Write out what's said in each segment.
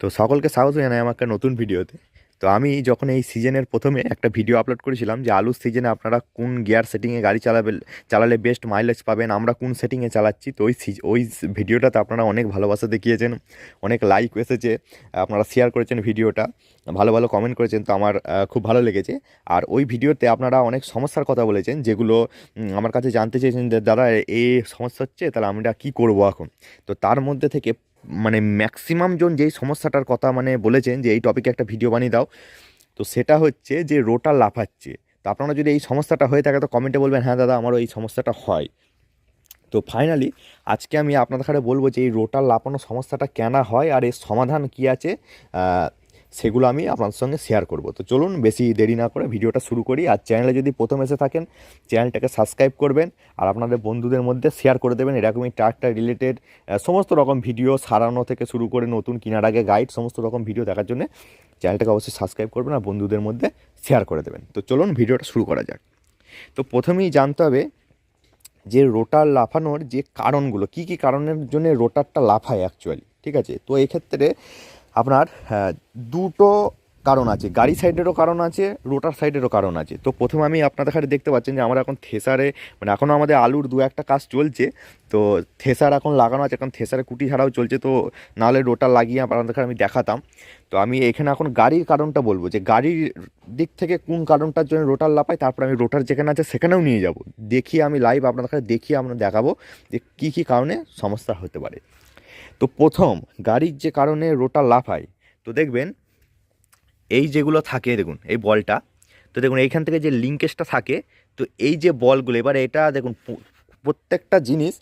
তো সকলকে স্বাগত জানাই আমার একটা নতুন ভিডিওতে। তো আমি যখন এই সিজনের প্রথমে একটা ভিডিও আপলোড করেছিলাম যে আলুর সিজনে আপনারা কোন গিয়ার সেটিংয়ে গাড়ি চালাবে, চালালে বেস্ট মাইলেজ পাবেন, আমরা কোন সেটিংয়ে চালাচ্ছি, তো ওই ওই ভিডিওটাতে আপনারা অনেক ভালোবাসা দেখিয়েছেন, অনেক লাইক এসেছে, আপনারা শেয়ার করেছেন ভিডিওটা, ভালো ভালো কমেন্ট করেছেন, তো আমার খুব ভালো লেগেছে। আর ওই ভিডিওতে আপনারা অনেক সমস্যার কথা বলেছেন, যেগুলো আমার কাছে জানতে চেয়েছেন যে, দাদা এই সমস্যা হচ্ছে, তাহলে আমরা কী করব এখন? তো তার মধ্যে থেকে মানে ম্যাক্সিমাম জন যেই সমস্যাটার কথা মানে বলেছেন যে, এই টপিকে একটা ভিডিও বানিয়ে দাও। তো সেটা হচ্ছে যে, রোটা লাফাচ্ছে। তো আপনারা যদি এই সমস্যাটা হয়ে থাকে, তো কমেন্টে বলবেন হ্যাঁ দাদা, আমারও এই সমস্যাটা হয়। তো ফাইনালি আজকে আমি আপনাদের বলব যে, এই রোটার লাফানো সমস্যাটা কেনা হয় আর এর সমাধান কী আছে? সেগুলো আমি আপনাদের সঙ্গে শেয়ার করব। তো চলুন বেশি দেরি না করে ভিডিওটা শুরু করি। আর চ্যানেলে যদি প্রথম এসে থাকেন চ্যানেলটাকে সাবস্ক্রাইব করবেন আর আপনাদের বন্ধুদের মধ্যে শেয়ার করে দেবেন। এরকমই ট্রাক্টার রিলেটেড সমস্ত রকম ভিডিও সারানো থেকে শুরু করে নতুন কেনার আগে গাইড সমস্ত রকম ভিডিও দেখার জন্য চ্যানেলটাকে অবশ্যই সাবস্ক্রাইব করবেন আর বন্ধুদের মধ্যে শেয়ার করে দেবেন। তো চলুন ভিডিওটা শুরু করা যাক। তো প্রথমেই জানতে হবে যে রোটার লাফানোর যে কারণগুলো, কি কি কারণের জন্য রোটারটা লাফায় অ্যাকচুয়ালি ঠিক আছে? তো এক্ষেত্রে আপনার হ্যাঁ, দুটো কারণ আছে। গাড়ি সাইডেরও কারণ আছে রোটার সাইডেরও কারণ আছে। তো প্রথমে আমি আপনাদের কাছে দেখতে পাচ্ছেন যে আমরা এখন থেসারে মানে এখনও আমাদের আলুর দু একটা কাজ চলছে। তো থেসার এখন লাগানো আছে এখন থেসারে কুটি ছাড়াও চলছে। তো নাহলে রোটার লাগিয়ে আপনাদের আমি দেখাতাম। তো আমি এখানে এখন গাড়ির কারণটা বলব যে গাড়ির দিক থেকে কোন কারণটার জন্য রোটার লাপাই তারপর আমি রোটার যেখানে আছে সেখানেও নিয়ে যাব। দেখিয়ে আমি লাইভ আপনাদের দেখিয়ে আমরা দেখাবো যে কী কী কারণে সমস্যা হতে পারে। তো প্রথম গাড়ির যে কারণে রোটার লাফায়, তো দেখবেন এই যেগুলো থাকে, দেখুন, এই বলটা, তো দেখুন, এইখান থেকে যে লিঙ্কেজটা থাকে, তো এই যে বলগুলো, এবার এটা দেখুন প্রত্যেকটা জিনিস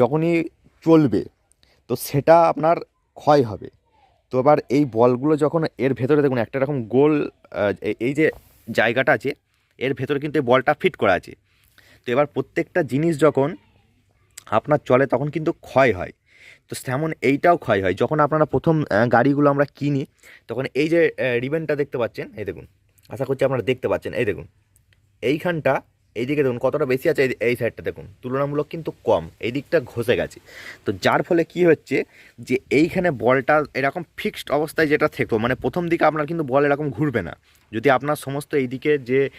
যখনই চলবে, তো সেটা আপনার ক্ষয় হবে। তো এবার এই বলগুলো যখন এর ভেতরে, দেখুন, একটা এরকম গোল এই যে জায়গাটা আছে, এর ভেতরে কিন্তু এই বলটা ফিট করা আছে। তো এবার প্রত্যেকটা জিনিস যখন আপনার চলে, তখন কিন্তু ক্ষয় হয়। তো তেমন এইটাও ক্ষয় হয়। যখন আপনারা প্রথম গাড়িগুলো আমরা কিনি, তখন এই যে রিবেনটা দেখতে পাচ্ছেন, এই দেখুন। আশা করছি আপনারা দেখতে পাচ্ছেন, এই দেখুন। এইখানটা এইদিকে দেখুন, কতটা বেশি আছে এই- সাইডটা দেখুন। তুলনামূলক কিন্তু কম, এই দিকটা ঘষে গেছে। তো যার ফলে কি হচ্ছে যে, এইখানে বলটা এরকম ফিক্সড অবস্থায় যেটা থেকো মানে প্রথম দিকে আপনার কিন্তু বল এরকম ঘুরবে না। যদি আপনার সমস্ত এইদিকে যে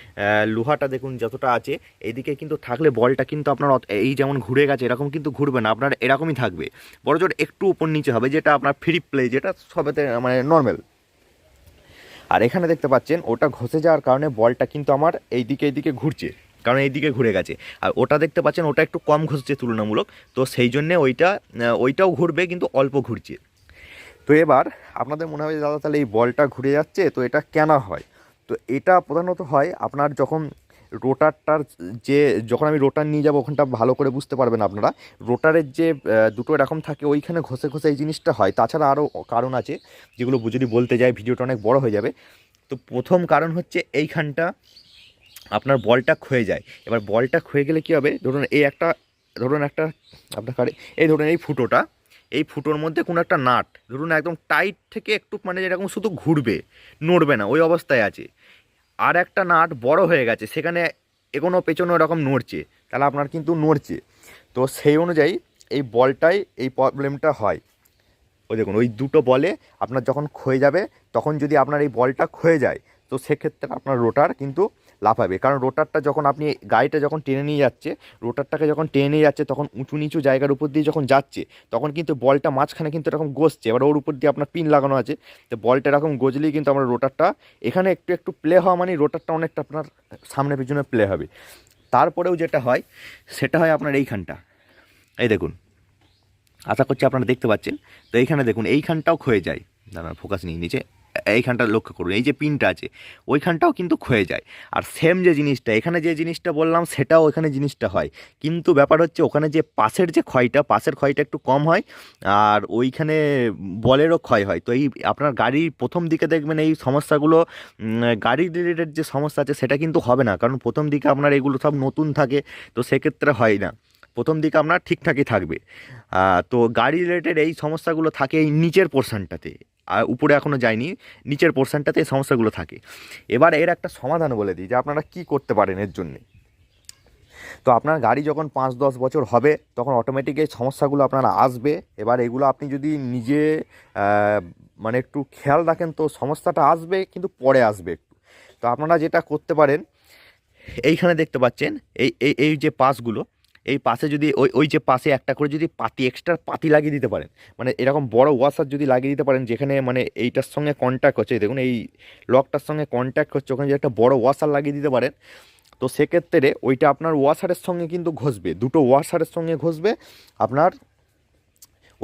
লোহাটা দেখুন যতটা আছে, এইদিকে কিন্তু থাকলে বলটা কিন্তু আপনার এই যেমন ঘুরে গেছে, এরকম কিন্তু ঘুরবে না, আপনার এরকমই থাকবে। বড় জোর একটু উপর নিচে হবে, যেটা আপনার ফ্রি প্লে যেটা সবেতে মানে নর্মাল আর এখানে দেখতে পাচ্ছেন, ওটা ঘষে যাওয়ার কারণে বলটা কিন্তু আমার এইদিকে এইদিকে ঘুরছে। কারণ এইদিকে ঘুরে গেছে। আর ওটা দেখতে পাচ্ছেন, ওটা একটু কম ঘষছে তুলনামূলক। তো সেই জন্যে ওইটা ওইটাও ঘুরবে কিন্তু অল্প ঘুরছে। তো এবার আপনাদের মনে হবে দাদা, তাহলে এই বলটা ঘুরে যাচ্ছে, তো এটা কেন হয়? তো এটা প্রধানত হয় আপনার যখন রোটারটার যে, যখন আমি রোটার নিয়ে যাব, ওখানটা ভালো করে বুঝতে পারবেন আপনারা। রোটারের যে দুটো এরকম থাকে, ওইখানে ঘষে ঘষে এই জিনিসটা হয়। তাছাড়া আরও কারণ আছে, যেগুলো যদি বলতে যাই, ভিডিওটা অনেক বড় হয়ে যাবে। তো প্রথম কারণ হচ্ছে, এইখানটা আপনার বলটা ক্ষয়ে যায়। এবার বলটা ক্ষয়ে গেলে কী হবে? ধরুন এই একটা, ধরুন একটা, আপনার কারে এই ধরুন এই ফুটোটা, এই ফুটোর মধ্যে কোনো একটা নাট, ধরুন একদম টাইট থেকে একটু মানে যেরকম শুধু ঘুরবে, নড়বে না, ওই অবস্থায় আছে। আর একটা নাট বড় হয়ে গেছে, সেখানে এগোনো পেছনো এরকম নড়ছে, তাহলে আপনার কিন্তু নড়ছে। তো সেই অনুযায়ী এই বলটাই এই প্রবলেমটা হয়। ওই দেখুন, ওই দুটো বলে আপনার যখন ক্ষয়ে যাবে, তখন যদি আপনার এই বলটা ক্ষয়ে যায়, তো সেক্ষেত্রে আপনার রোটার কিন্তু লাফাবে। কারণ রোটারটা যখন আপনি গাড়িটা যখন টেনে নিয়ে যাচ্ছে, রোটারটাকে যখন টেনে নিয়ে যাচ্ছে, তখন উঁচু নিচু জায়গার উপর দিয়ে যখন যাচ্ছে, তখন কিন্তু বলটা মাঝখানে কিন্তু এরকম গসছে এবার ওর উপর দিয়ে আপনার পিন লাগানো আছে। তো বলটা এরকম গজলেই কিন্তু আমার রোটারটা, এখানে একটু একটু প্লে হওয়া মানে রোটারটা অনেকটা আপনার সামনে পিছনে প্লে হবে। তারপরেও যেটা হয়, সেটা হয় আপনার এইখানটা। এই দেখুন। আশা করছি আপনারা দেখতে পাচ্ছেন। তো এইখানে দেখুন, এইখানটাও ক্ষয়ে যায়। দাঁড়ান ফোকাস নিয়ে নিচে। এইখানটা লক্ষ্য করুন, এই যে পিনটা আছে, ওইখানটাও কিন্তু ক্ষয়ে যায়। আর সেম যে জিনিসটা, এখানে যে জিনিসটা বললাম, সেটাও এখানে জিনিসটা হয়। কিন্তু ব্যাপার হচ্ছে, ওখানে যে পাশের যে ক্ষয়টা, পাশের ক্ষয়টা একটু কম হয়, আর ওইখানে বলেরও ক্ষয় হয়। তো এই আপনার গাড়ির প্রথম দিকে দেখবেন, এই সমস্যাগুলো গাড়ি রিলেটেড যে সমস্যা আছে, সেটা কিন্তু হবে না। কারণ প্রথম দিকে আপনার এগুলো সব নতুন থাকে, তো সেক্ষেত্রে হয় না। প্রথম দিকে আপনার ঠিকঠাকই থাকবে। তো গাড়ি রিলেটেড এই সমস্যাগুলো থাকে এই নিচের পোর্শনটাতে উপরে এখনও যায়নি, নিচের পোর্শনটাতে এই সমস্যাগুলো থাকে। এবার এর একটা সমাধান বলে দিই যে আপনারা কি করতে পারেন এর জন্যে। তো আপনার গাড়ি যখন পাঁচ দশ বছর হবে, তখন অটোমেটিক এই সমস্যাগুলো আপনার আসবে। এবার এগুলো আপনি যদি নিজে মানে একটু খেয়াল রাখেন তো সমস্যাটা আসবে, কিন্তু পরে আসবে একটু। তো আপনারা যেটা করতে পারেন, এইখানে দেখতে পাচ্ছেন, এই এই যে পাসগুলো এই পাশে যদি ওই ওই যে পাশে একটা করে যদি পাতি এক্সট্রা পাতি লাগিয়ে দিতে পারেন। মানে এরকম বড় ওয়াশার যদি লাগিয়ে দিতে পারেন, যেখানে মানে এইটার সঙ্গে কন্ট্যাক্ট হচ্ছে দেখুন, এই লকটার সঙ্গে কন্ট্যাক্ট হচ্ছে, ওখানে যদি একটা বড় ওয়াশার লাগিয়ে দিতে পারেন, তো সেক্ষেত্রে ওইটা আপনার ওয়াশারের সঙ্গে কিন্তু ঘষবে, দুটো ওয়াশারের সঙ্গে ঘষবে, আপনার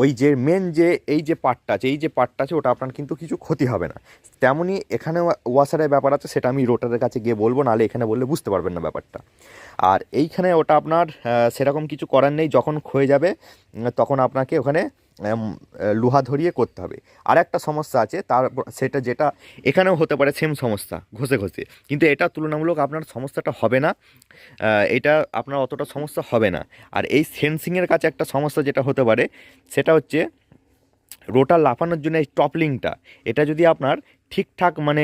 ওই যে মেন যে, এই যে পার্টটা আছে, এই যে পার্টটা আছে, ওটা আপনার কিন্তু কিছু ক্ষতি হবে না। তেমনই এখানে ওয়াশারের ব্যাপার আছে, সেটা আমি রোটারের কাছে গিয়ে বলব, নাহলে এখানে বললে বুঝতে পারবেন না ব্যাপারটা। আর এইখানে ওটা আপনার সেরকম কিছু করার নেই, যখন ক্ষয়ে যাবে তখন আপনাকে ওখানে লোহা ধরিয়ে করতে হবে। আর একটা সমস্যা আছে, তার সেটা যেটা এখানেও হতে পারে সেম সমস্যা, ঘষে ঘষে। কিন্তু এটা তুলনামূলক আপনার সমস্যাটা হবে না। এটা আপনার অতটা সমস্যা হবে না। আর এই সেন্সিংয়ের কাছে একটা সমস্যা যেটা হতে পারে, সেটা হচ্ছে রোটার লাফানোর জন্য এই টপলিংটা এটা যদি আপনার ঠিকঠাক মানে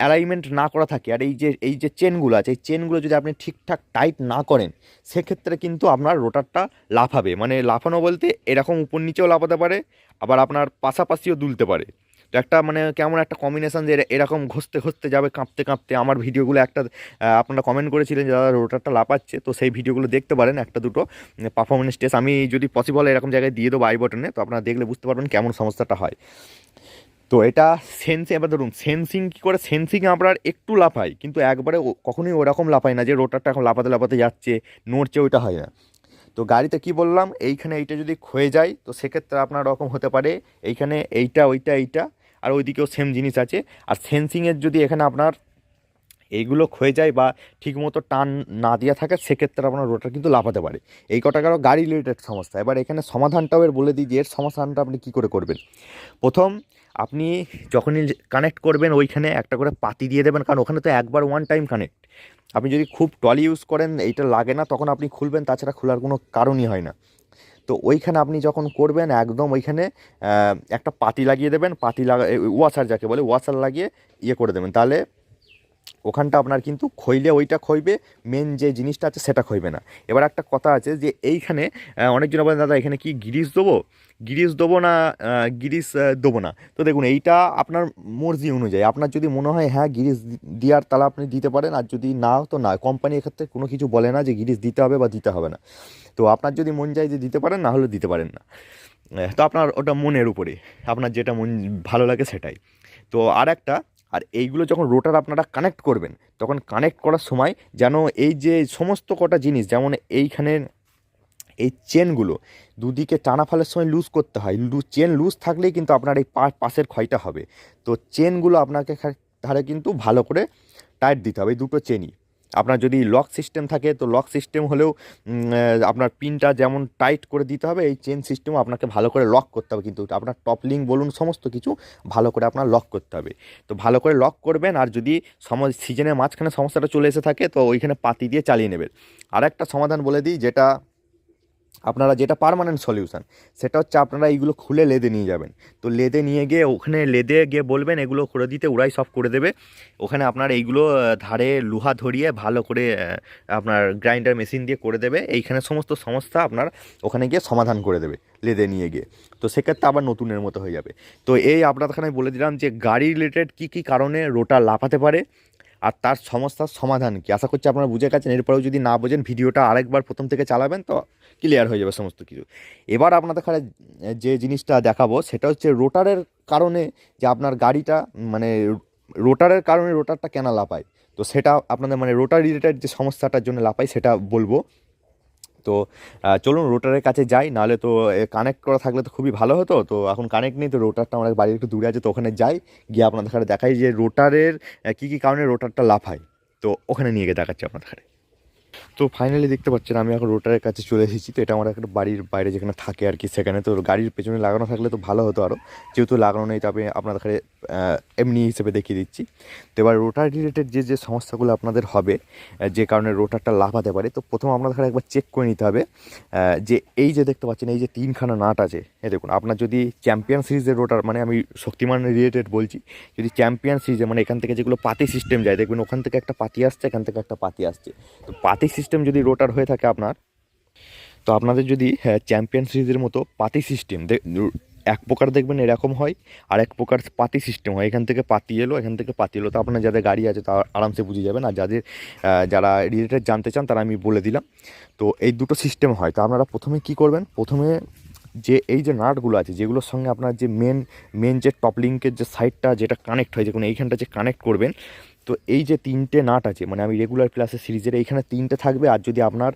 অ্যালাইনমেন্ট না করা থাকে। আর এই যে এই যে চেনগুলো আছে, এই চেনগুলো যদি আপনি ঠিকঠাক টাইট না করেন, সেক্ষেত্রে কিন্তু আপনার রোটারটা লাফাবে। মানে লাফানো বলতে এরকম উপর নিচেও লাফাতে পারে, আবার আপনার পাশাপাশিও দুলতে পারে। তো একটা মানে কেমন একটা কম্বিনেশন যে এরকম ঘষতে ঘষতে যাবে, কাঁপতে কাঁপতে। আমার ভিডিওগুলো একটা আপনারা কমেন্ট করেছিলেন যে দাদা রোটারটা লাফাচ্ছে। তো সেই ভিডিওগুলো দেখতে পারেন, একটা দুটো পারফরমেন্স টেস্ট আমি যদি পসিবল এরকম জায়গায় দিয়ে দেবো আই বটনে তো আপনারা দেখলে বুঝতে পারবেন কেমন সমস্যাটা হয়। তো এটা সেন্সিং এবার ধরুন সেন্সিং কী করে? সেন্সিং আপনার একটু লাফায় কিন্তু একবারে কখনোই ওরকম লাফায় না যে রোটারটা এখন লাফাতে লাফাতে যাচ্ছে, নড়ছে ওইটা হয় না। তো গাড়িতে কি বললাম? এইখানে এইটা যদি ক্ষয়ে যায়, তো সেক্ষেত্রে আপনার রকম হতে পারে, এইখানে এইটা, ওইটা, এইটা, আর ওইদিকেও সেম জিনিস আছে। আর সেন্সিংয়ের যদি এখানে আপনার এইগুলো ক্ষয়ে যায় বা ঠিকমতো টান না দেওয়া থাকে, সেক্ষেত্রে আপনার রোটার কিন্তু লাফাতে পারে। এই কটা কারও গাড়ি রিলেটেড সমস্যা। এবার এখানে সমাধানটাও এর বলে দিই যে এর সমাধানটা আপনি কী করে করবেন? প্রথম আপনি যখনই কানেক্ট করবেন ওইখানে একটা করে পাতি দিয়ে দেবেন, কারণ ওখানে তো একবার ওয়ান টাইম কানেক্ট আপনি যদি খুব টলি ইউজ করেন, এইটা লাগে না, তখন আপনি খুলবেন, তাছাড়া খোলার কোনো কারণই হয় না। তো ওইখানে আপনি যখন করবেন, একদম ওইখানে একটা পাতি লাগিয়ে দেবেন, পাতি লাগা ওয়াশার যাকে বলে ওয়াশার লাগিয়ে ইয়ে করে দেবেন। তাহলে ওখানটা আপনার কিন্তু খইলে ওইটা খইবে মেন যে জিনিসটা আছে সেটা খইবে না। এবার একটা কথা আছে যে এইখানে অনেকজন বলেন, দাদা, এখানে কি গিরিশ দেবো? গিরিশ দেবো না গিরিশ দেবো না। তো দেখুন, এইটা আপনার মর্জি অনুযায়ী। আপনার যদি মনে হয় হ্যাঁ গিরিশ দেওয়ার তাহলে আপনি দিতে পারেন, আর যদি না, তো না। কোম্পানি এক্ষেত্রে কোনো কিছু বলে না যে গিরিশ দিতে হবে বা দিতে হবে না। তো আপনার যদি মন যায় যে দিতে পারেন, না হলে দিতে পারেন না। তো আপনার ওটা মনের উপরে। আপনার যেটা মন ভালো লাগে সেটাই। তো আর একটা আর এইগুলো যখন রোটার আপনারা কানেক্ট করবেন, তখন কানেক্ট করার সময় যেন এই যে সমস্ত কটা জিনিস, যেমন এইখানের এই চেনগুলো দুদিকে টানা ফালের সময় লুজ করতে হয়। লু চেন লুজ থাকলেই কিন্তু আপনার এই পাশের ক্ষয়টা হবে। তো চেনগুলো আপনাকে ধারে কিন্তু ভালো করে টাইট দিতে হবে, এই দুটো চেনই আপনার যদি লক সিস্টেম থাকে, তো লক সিস্টেম হলেও আপনার পিনটা যেমন টাইট করে দিতে হবে, এই চেন সিস্টেমও আপনাকে ভালো করে লক করতে হবে। কিন্তু আপনার টপ লিঙ্ক বলুন, সমস্ত কিছু ভালো করে আপনার লক করতে হবে। তো ভালো করে লক করবেন, আর যদি সম সিজনের মাঝখানে সমস্যাটা চলে এসে থাকে, তো ওইখানে পাতি দিয়ে চালিয়ে নেবেন। আর একটা সমাধান বলে দিই, যেটা আপনারা যেটা পারমানেন্ট সলিউশন সেটা হচ্ছে আপনারা এইগুলো খুলে লেদে নিয়ে যাবেন। তো লেদে নিয়ে গিয়ে ওখানে লেদে গিয়ে বলবেন, এগুলো করে দিতে ওরাই সব করে দেবে। ওখানে আপনার এইগুলো ধারে লোহা ধরিয়ে ভালো করে আপনার গ্রাইন্ডার মেশিন দিয়ে করে দেবে। এইখানে সমস্ত সমস্যা আপনার ওখানে গিয়ে সমাধান করে দেবে, লেদে নিয়ে গিয়ে। তো সেক্ষেত্রে আবার নতুনের মতো হয়ে যাবে। তো এই আপনাদেরখানে বলে দিলাম যে গাড়ি রিলেটেড কী কী কারণে রোটার লাফাতে পারে আর তার সমস্যার সমাধান কি? আশা করছি আপনারা বুঝে গেছেন। এরপরেও যদি না বোঝেন, ভিডিওটা আরেকবার প্রথম থেকে চালাবেন তো ক্লিয়ার হয়ে যাবে সমস্ত কিছু। এবার আপনাদের এখানে যে জিনিসটা দেখাবো, সেটা হচ্ছে রোটারের কারণে যে আপনার গাড়িটা মানে রোটারের কারণে রোটারটা কেন লাপায় তো সেটা আপনাদের মানে রোটার রিলেটেড যে সমস্যাটার জন্য লাপাই সেটা বলব। তো চলুন রোটারের কাছে যাই, নাহলে তো কানেক্ট করা থাকলে তো খুবই ভালো হতো। তো এখন কানেক্ট নেই, তো রোটারটা আমার বাড়ির একটু দূরে আছে, তো ওখানে যাই, গিয়ে আপনাদের দেখাই যে রোটারের কী কী কারণে রোটারটা লাফায়। তো ওখানে নিয়ে গিয়ে দেখাচ্ছি আপনাদের তো ফাইনালি দেখতে পাচ্ছেন আমি এখন রোটারের কাছে চলে এসেছি। তো এটা আমার একটা বাড়ির বাইরে যেখানে থাকে আর কি, সেখানে তো গাড়ির পেছনে লাগানো থাকলে তো ভালো হতো আরও যেহেতু লাগানো নেই তবে আপনাদের এমনি হিসেবে দেখিয়ে দিচ্ছি। তো এবার রোটার রিলেটেড যে যে সমস্যাগুলো আপনাদের হবে যে কারণে রোটারটা লাফাতে পারে, তো প্রথম আপনাদের একবার চেক করে নিতে হবে যে এই যে দেখতে পাচ্ছেন, এই যে তিনখানা নাট আছে, এই দেখুন, আপনার যদি চ্যাম্পিয়ন সিরিজের রোটার মানে আমি শক্তিমান রিলেটেড বলছি, যদি চ্যাম্পিয়ন সিরিজে মানে এখান থেকে যেগুলো পাতি সিস্টেম যায়, দেখবেন ওখান থেকে একটা পাতি আসছে, এখান থেকে একটা পাতি আসছে। তো পাতি সিস্টেম যদি রোটার হয়ে থাকে আপনার, তো আপনাদের যদি হ্যাঁ চ্যাম্পিয়ন সিরিজের মতো পাতি সিস্টেম এক প্রকার দেখবেন এরকম হয়, আর এক প্রকার পাতি সিস্টেম হয়। এখান থেকে পাতি এলো, এখান থেকে পাতি এলো। তো আপনার যাদের গাড়ি আছে তা আরামসে বুঝে যাবেন। আর যাদের যারা রিলেটেড জানতে চান, তারা আমি বলে দিলাম। তো এই দুটো সিস্টেম হয়। তো আপনারা প্রথমে কি করবেন? প্রথমে যে, এই যে নাটগুলো আছে, যেগুলোর সঙ্গে আপনার যে মেন মেন যে টপ লিঙ্কের যে সাইডটা যেটা কানেক্ট হয় যেগুলো এইখানটা যে কানেক্ট করবেন তো এই যে তিনটে নাট আছে মানে আমি রেগুলার ক্লাসের সিরিজের এইখানে তিনটে থাকবে, আর যদি আপনার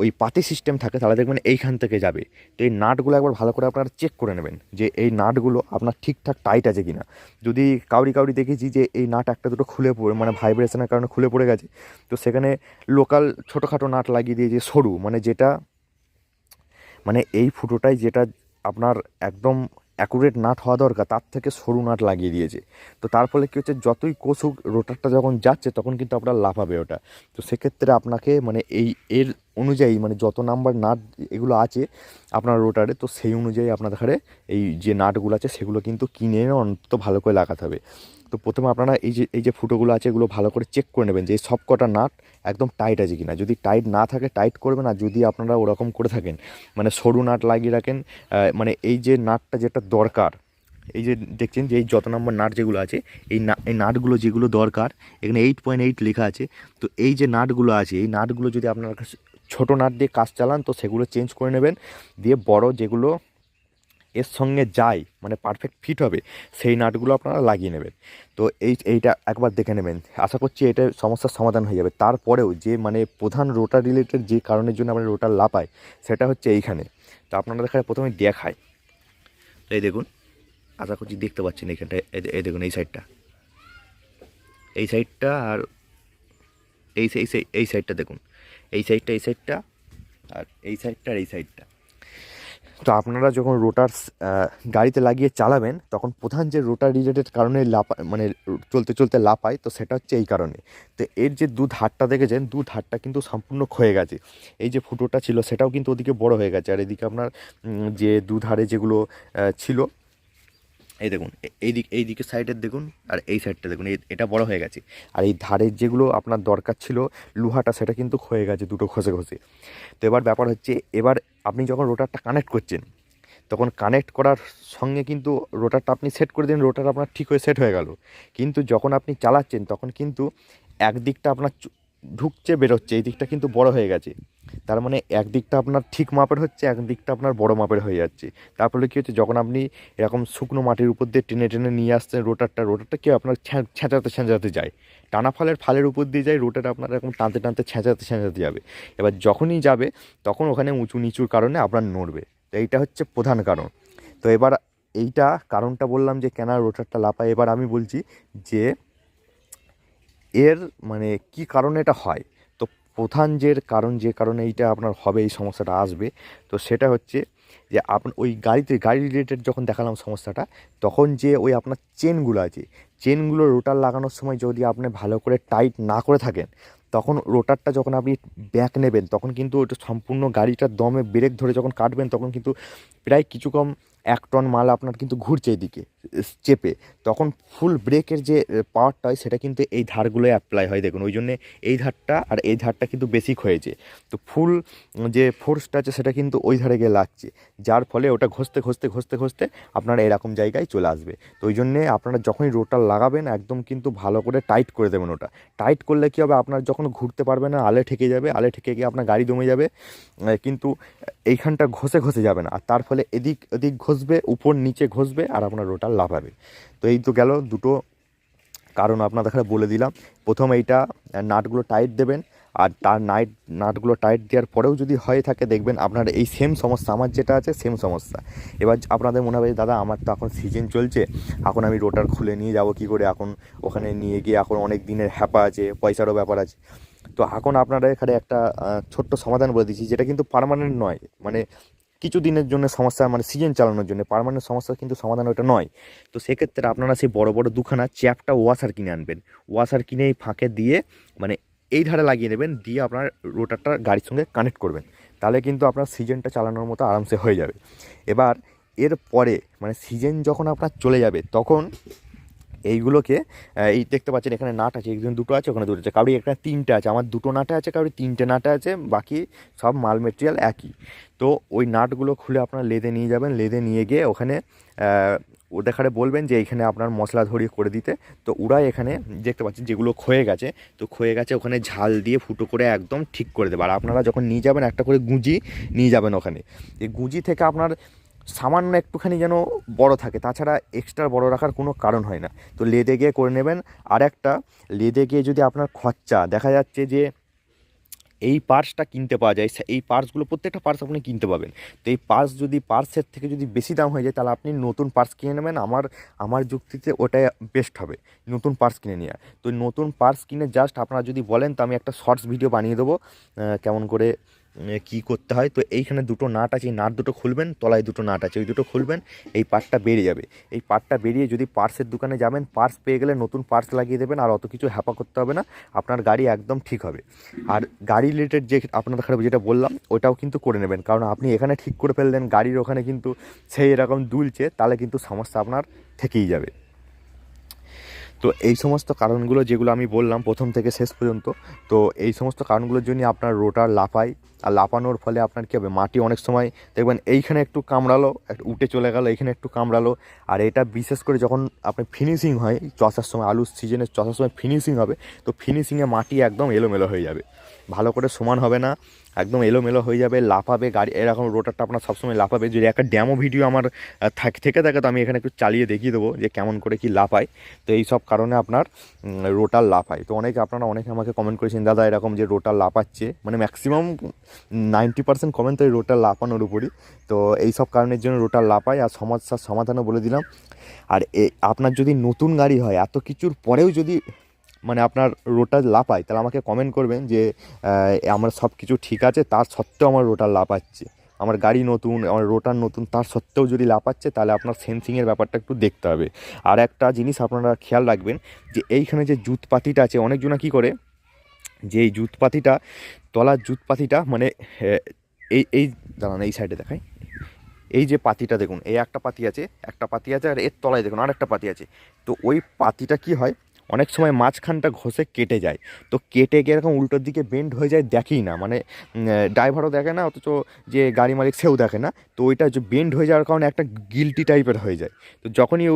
ওই পাতি সিস্টেম থাকে, তাহলে দেখবেন এইখান থেকে যাবে। তো এই নাটগুলো একবার ভালো করে আপনারা চেক করে নেবেন, যে এই নাটগুলো আপনার ঠিকঠাক টাইট আছে কিনা। যদি কাউরি কাউরি দেখেছি যে এই নাট একটা দুটো খুলে পড়ে মানে ভাইব্রেশনের কারণে খুলে পড়ে গেছে, তো সেখানে লোকাল ছোটোখাটো নাট লাগিয়ে দিয়েছে সরু মানে যেটা মানে এই ফুটোটাই যেটা আপনার একদম অ্যাকুরেট নাট হওয়া দরকার, তার থেকে সরু নাট লাগিয়ে দিয়েছে। তো তার ফলে কী হচ্ছে, যতই কোষুক, রোটারটা যখন যাচ্ছে, তখন কিন্তু আপনার লাফাবে ওটা। তো সেক্ষেত্রে আপনাকে মানে এই, এর অনুযায়ী মানে যত নাম্বার নাট এগুলো আছে আপনার রোটারে, তো সেই অনুযায়ী আপনার ধারে এই যে নাটগুলো আছে, সেগুলো কিন্তু কিনে অন্তত ভালো করে লাগাতে হবে। তো প্রথমে আপনারা এই যে এই যে ফুটোগুলো আছে, এগুলো ভালো করে চেক করে নেবেন যে সব কটা নাট একদম টাইট আছে কিনা। যদি টাইট না থাকে টাইট করবেন, আর যদি আপনারা ওরকম করে থাকেন মানে সরু নাট লাগিয়ে রাখেন মানে এই যে নাটটা যেটা দরকার, এই যে দেখছেন যে এই যত নম্বর নাট যেগুলো আছে, এই না, এই নাটগুলো যেগুলো দরকার, এখানে এইট পয়েন্ট এইট লেখা আছে, তো এই যে নাটগুলো আছে, এই নাটগুলো যদি আপনার ছোটো নাট দিয়ে কাজ চালান, তো সেগুলো চেঞ্জ করে নেবেন, দিয়ে বড় যেগুলো এর সঙ্গে যায় মানে পারফেক্ট ফিট হবে, সেই নাটগুলো আপনারা লাগিয়ে নেবেন। তো এই, এইটা একবার দেখে নেবেন। আশা করছি এটা সমস্যার সমাধান হয়ে যাবে। তারপরেও যে মানে প্রধান রোটার রিলেটেড যে কারণের জন্য আমরা রোটার লাপাই সেটা হচ্ছে এইখানে। তো আপনারা দেখায় প্রথমে দেখায় তো এই দেখুন, আশা করছি দেখতে পাচ্ছেন এইখানটা এই দেখুন এই সাইডটা এই সাইডটা আর এই এই সাইডটা দেখুন। এই সাইডটা এই সাইডটা আর এই সাইডটা আর এই সাইডটা তো আপনারা যখন রোটার গাড়িতে লাগিয়ে চালাবেন, তখন প্রধান যে রোটার রিলেটেড কারণে লাপা মানে চলতে চলতে লাপায় তো সেটা হচ্ছে এই কারণে। তো এর যে দু ধারটা দেখেছেন দু ধারটা কিন্তু সম্পূর্ণ ক্ষয়ে গেছে। এই যে ফুটোটা ছিল, সেটাও কিন্তু ওদিকে বড় হয়ে গেছে। আর এদিকে আপনার যে দু ধারে যেগুলো ছিল এই দেখুন এই দিক, এই দিকের সাইডের দেখুন, আর এই সাইডটা দেখুন এটা বড় হয়ে গেছে। আর এই ধারের যেগুলো আপনার দরকার ছিল, লোহাটা, সেটা কিন্তু ক্ষয়ে গেছে দুটো খসে খসে তো এবার ব্যাপার হচ্ছে, এবার আপনি যখন রোটারটা কানেক্ট করছেন, তখন কানেক্ট করার সঙ্গে কিন্তু রোটারটা আপনি সেট করে দিন রোটার আপনার ঠিক হয়ে সেট হয়ে গেল। কিন্তু যখন আপনি চালাচ্ছেন, তখন কিন্তু একদিকটা আপনার চু- ঢুকছে, বেরোচ্ছে, এই দিকটা কিন্তু বড় হয়ে গেছে। তার মানে একদিকটা আপনার ঠিক মাপের হচ্ছে, একদিকটা আপনার বড় মাপের হয়ে যাচ্ছে। তার ফলে কী হচ্ছে, যখন আপনি এরকম শুকনো মাটির উপর দিয়ে টেনে টেনে নিয়ে আসছেন রোটারটা রোটারটা কেউ আপনার ছ্যাঁচাতে ছ্যাঁচাতে যায়? টানা ফালের ফালের উপর দিয়ে যায় রোটার আপনার এরকম টানতে টানতে ছ্যাঁচাতে ছ্যাঁচাতে যাবে। এবার যখনই যাবে, তখন ওখানে উঁচু নিচুর কারণে আপনার নড়বে। তো এইটা হচ্ছে প্রধান কারণ। তো এবার এইটা কারণটা বললাম যে, কেন রোটারটা লাপায় এবার আমি বলছি যে, এর মানে কি কারণে এটা হয়? প্রধান যে কারণ, যে কারণে এইটা আপনার হবে, এই সমস্যাটা আসবে। তো সেটা হচ্ছে যে আপনার ওই গাড়িতে, গাড়ি রিলেটেড যখন দেখালাম সমস্যাটা, তখন যে ওই আপনার চেনগুলো আছে চেনগুলো রোটার লাগানোর সময় যদি আপনি ভালো করে টাইট না করে থাকেন, তখন রোটারটা যখন আপনি ব্যাক নেবেন, তখন কিন্তু ওটা সম্পূর্ণ গাড়িটার দমে ব্রেক ধরে যখন কাটবেন, তখন কিন্তু প্রায় কিছু কম এক টন মাল আপনার কিন্তু ঘুরছে এদিকে চেপে। তখন ফুল ব্রেকের যে পাওয়ারটা হয়, সেটা কিন্তু এই ধারগুলোয় অ্যাপ্লাই হয়, দেখুন। ওই জন্যে এই ধারটা আর এই ধারটা কিন্তু বেসিক হয়েছে। তো ফুল যে ফোর্সটা আছে, সেটা কিন্তু ওই ধারে গিয়ে লাগছে। যার ফলে ওটা ঘষতে ঘষতে ঘষতে ঘষতে আপনারা এরকম জায়গায় চলে আসবে। তো ওই জন্যে আপনারা যখনই রোটার লাগাবেন, একদম কিন্তু ভালো করে টাইট করে দেবেন ওটা। টাইট করলে কী হবে? আপনার যখন ঘুরতে পারবে না, আলে ঠেকে যাবে, আলে ঠেকে গিয়ে আপনার গাড়ি দমে যাবে। কিন্তু এইখানটা ঘষে ঘষে যাবে না। আর তার ফলে এদিক এদিক ঘষবে, উপর নিচে ঘষবে আর আপনার রোটার লাফাবে। তো এই তো গেল দুটো কারণ আপনাদের বলে দিলাম। প্রথম এইটা, নাটগুলো টাইট দেবেন আর তার নাইট নাটগুলো টাইট দেওয়ার পরেও যদি হয়ে থাকে দেখবেন আপনার এই সেম সমস্যা, আমার যেটা আছে সেম সমস্যা। এবার আপনাদের মনে হবে, দাদা, আমার তো এখন সিজন চলছে, এখন আমি রোটার খুলে নিয়ে যাব কি করে? এখন ওখানে নিয়ে গিয়ে এখন অনেক দিনের হ্যাপা আছে, পয়সারও ব্যাপার আছে। তো এখন আপনারা এখানে একটা ছোট্ট সমাধান বলে দিচ্ছি, যেটা কিন্তু পার্মানেন্ট নয়। মানে কিছু দিনের জন্য সমস্যা মানে সিজন চালানোর জন্য পারমানেন্ট সমস্যা কিন্তু সমাধান ওটা নয়। তো সেক্ষেত্রে আপনারা সেই বড় বড় দুখানা চ্যাপটা ওয়াশার কিনে আনবেন। ওয়াশার কিনে এই ফাঁকে দিয়ে মানে এই ধারে লাগিয়ে নেবেন, দিয়ে আপনার রোটারটা গাড়ির সঙ্গে কানেক্ট করবেন। তাহলে কিন্তু আপনার সিজনটা চালানোর মতো আরামসে হয়ে যাবে। এবার এর পরে মানে সিজন যখন আপনার চলে যাবে, তখন এইগুলোকে এই দেখতে পাচ্ছেন এখানে নাট আছে, একজন দুটো আছে, ওখানে দুটো আছে কাউরি এখানে তিনটে আছে, আমার দুটো নাটে আছে কাউরি তিনটে নাটে আছে, বাকি সব মাল মেটেরিয়াল একই। তো ওই নাটগুলো খুলে আপনার লেদে নিয়ে যাবেন, লেদে নিয়ে গিয়ে ওখানে ওদেরখানে বলবেন যে এইখানে আপনার মশলা ধরিয়ে করে দিতে। তো ওরাই এখানে দেখতে পাচ্ছেন যেগুলো ক্ষয়ে গেছে, তো ক্ষয়ে গেছে, ওখানে ঝাল দিয়ে ফুটো করে একদম ঠিক করে দেবে। আর আপনারা যখন নিয়ে যাবেন, একটা করে গুঁজি নিয়ে যাবেন ওখানে। এই গুঁজি থেকে আপনার সামান্য একটুখানি যেন বড় থাকে, তাছাড়া এক্সট্রা বড় রাখার কোনো কারণ হয় না। তো লেদে গিয়ে করে নেবেন। আর একটা, লেদে গিয়ে যদি আপনার খরচা, দেখা যাচ্ছে যে এই পার্সটা কিনতে পাওয়া যায় এই পার্টসগুলো প্রত্যেকটা পার্স আপনি কিনতে পাবেন। তো এই পার্স যদি পার্সের থেকে যদি বেশি দাম হয়ে যায়, তাহলে আপনি নতুন পার্স কিনে নেবেন। আমার আমার যুক্তিতে ওটাই বেস্ট হবে, নতুন পার্স কিনে নেওয়া। তো নতুন পার্টস কিনে জাস্ট আপনারা যদি বলেন, তো আমি একটা শর্টস ভিডিও বানিয়ে দেবো। কেমন করে কী করতে হয়? তো এইখানে দুটো নাট আছে, এই নাট দুটো খুলবেন, তলায় দুটো নাট আছে, ওই দুটো খুলবেন, এই পার্টটা বেরিয়ে যাবে। এই পার্টটা বেরিয়ে যদি পার্সের দোকানে যাবেন, পার্স পেয়ে গেলে নতুন পার্স লাগিয়ে দেবেন, আর অত কিছু হ্যাপা করতে হবে না, আপনার গাড়ি একদম ঠিক হবে। আর গাড়ি রিলেটেড যে আপনাদের খারাপ যেটা বললাম, ওটাও কিন্তু করে নেবেন, কারণ আপনি এখানে ঠিক করে ফেললেন, গাড়ির ওখানে কিন্তু সেই এরকম দুলছে, তাহলে কিন্তু সমস্যা আপনার থেকেই যাবে। তো এই সমস্ত কারণগুলো যেগুলো আমি বললাম প্রথম থেকে শেষ পর্যন্ত, তো এই সমস্ত কারণগুলোর জন্য আপনার রোটার লাফায় আর লাফানোর ফলে আপনার কী হবে, মাটি অনেক সময় দেখবেন এইখানে একটু কামড়ালো একটু উঠে চলে গেল, এইখানে একটু কামড়ালো আর এটা বিশেষ করে যখন আপনি ফিনিশিং হয়, চষার সময়, আলুর সিজনে চষার সময় ফিনিশিং হবে, তো ফিনিশিংয়ে মাটি একদম এলোমেলো হয়ে যাবে। ভালো করে সমান হবে না একদম এলোমেলো হয়ে যাবে, লাফাবে, গাড়ি, এরকম রোটারটা আপনার সবসময় লাফাবে। যদি একটা ড্যামো ভিডিও আমার থাক, থেকে থাকে, তো আমি এখানে একটু চালিয়ে দেখিয়ে দেবো যে কেমন করে কি লাফায়। তো এই সব কারণে আপনার রোটার লাফায়। তো অনেকে আপনারা, অনেকে আমাকে কমেন্ট করেছেন, দাদা, এরকম যে রোটার লাফাচ্ছে। মানে ম্যাক্সিমাম নাইনটি পার্সেন্ট কমেন্ট তো এই রোটার লাফানোর উপরই। তো এই সব কারণের জন্য রোটার লাফায় আর সমস্যার সমাধানও বলে দিলাম। আর এ, আপনার যদি নতুন গাড়ি হয়, এত কিছুর পরেও যদি মানে আপনার রোটার লাফায়, তাহলে আমাকে কমেন্ট করবেন যে আমার সব কিছু ঠিক আছে, তার সত্ত্বেও আমার রোটার লাপাচ্ছে আমার গাড়ি নতুন, আমার রোটার নতুন, তার সত্ত্বেও যদি লাপাচ্ছে তাহলে আপনার সেন্সিংয়ের ব্যাপারটা একটু দেখতে হবে। আর একটা জিনিস আপনারা খেয়াল রাখবেন যে, এইখানে যে জুতপাতিটা আছে, অনেকজনা কী করে, যে এই জুতপাতিটা তলার জুতপাতিটা মানে এই এই, দাঁড়ান, এই সাইডে দেখায় এই যে পাতিটা দেখুন, এই একটা পাতি আছে, একটা পাতি আছে, আর এর তলায় দেখুন আর একটা পাতি আছে। তো ওই পাতিটা কি হয় অনেক সময় মাঝখানটা ঘষে কেটে যায়। তো কেটে গিয়ে এরকম উল্টোর দিকে বেন্ড হয়ে যায় দেখেই না। মানে ড্রাইভারও দেখে না অথচ যে গাড়ি মালিক সেও দেখে না। তো ওইটা যে বেন্ড হয়ে যাওয়ার কারণে একটা গিলটি টাইপের হয়ে যায়। তো যখনই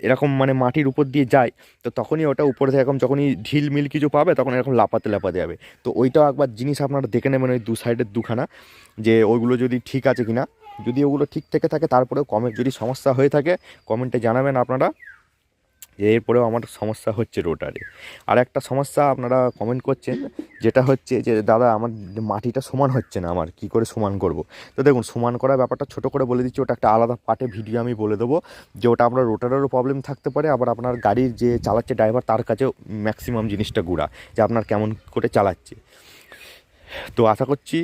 এরকম মানে মাটির উপর দিয়ে যায় তো তখনই ওটা উপরে থেকে এরকম যখনই ঢিল মিল কিছু পাবে তখন এরকম লাপাতে লাপাতে যাবে। তো ওইটাও একবার জিনিস আপনারা দেখে নেবেন ওই দু সাইডের দুখানা যে ওইগুলো যদি ঠিক আছে কিনা। যদি ওগুলো ঠিক থেকে থাকে তারপরেও কমেন্ট যদি সমস্যা হয়ে থাকে কমেন্টে জানাবেন আপনারা। যে এরপরেও আমার সমস্যা হচ্ছে রোটারে। আর একটা সমস্যা আপনারা কমেন্ট করছেন, যেটা হচ্ছে যে, দাদা আমার মাটিটা সমান হচ্ছে না আমার, কি করে সমান করব? তো দেখুন, সমান করার ব্যাপারটা ছোটো করে বলে দিচ্ছি, ওটা একটা আলাদা পার্টে ভিডিও আমি বলে দেবো, যে ওটা আপনার রোটারেরও প্রবলেম থাকতে পারে, আবার আপনার গাড়ির যে চালাচ্ছে ড্রাইভার তার কাছেও ম্যাক্সিমাম জিনিসটা গুড়া, যে আপনার কেমন করে চালাচ্ছে। তো আশা করছি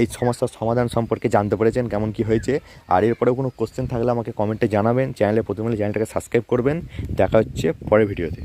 এই সমস্যার সমাধান সম্পর্কে জানতে পেরেছেন কেমন কি হয়েছে। আর এরপরেও কোনো কোশ্চেন থাকলে আমাকে কমেন্টে জানাবেন। চ্যানেলে প্রথমে চ্যানেলটাকে সাবস্ক্রাইব করবেন। দেখা হচ্ছে পরের ভিডিওতে